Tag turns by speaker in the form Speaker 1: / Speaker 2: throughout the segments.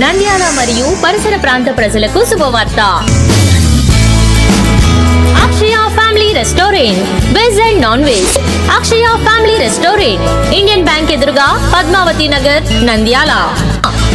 Speaker 1: నంద్యాల మరియు పరిసర ప్రాంత ప్రజలకు శుభవార్త. Akshaya family restaurant veg and non veg. Akshaya family restaurant Indian bank ఎదురుగా పద్మావతి నగర్ నంద్యాల.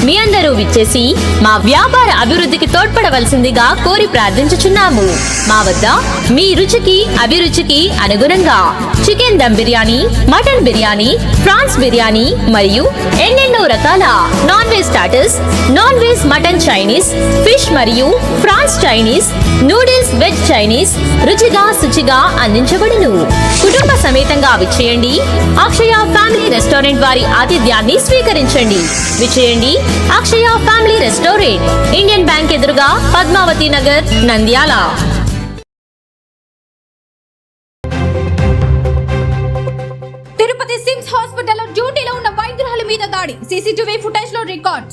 Speaker 1: మీ అందరూ విచ్చేసి మా వ్యాపార అభివృద్ధికి తోడ్పడవలసిందిగా కోరి ప్రార్థించుచున్నాము. మా వద్ద మీ రుచికి అభిరుచికి అనుగుణంగా chicken dum biryani mutton biryani prawns biryani మరియు ఎన్నెన్నో రకాల non veg starters non veg mutton Chinese fish మరియు prawns Chinese noodles veg Chinese రుచిగా శుచిగా అందించబడును. కుటుంబ సమేతంగా విచ్చేయండి. అక్షయ ఫ్యామిలీ రెస్టారెంట్ వారి ఆతిథ్యాన్ని స్వీకరించండి. విచ్చేయండి. Akshaya family restaurant Indian bank ఎదురుగా పద్మావతి నగర్ నంద్యాల.
Speaker 2: మీద దాడి సీసీటీవీ ఫుటేజ్ లో రికార్డ్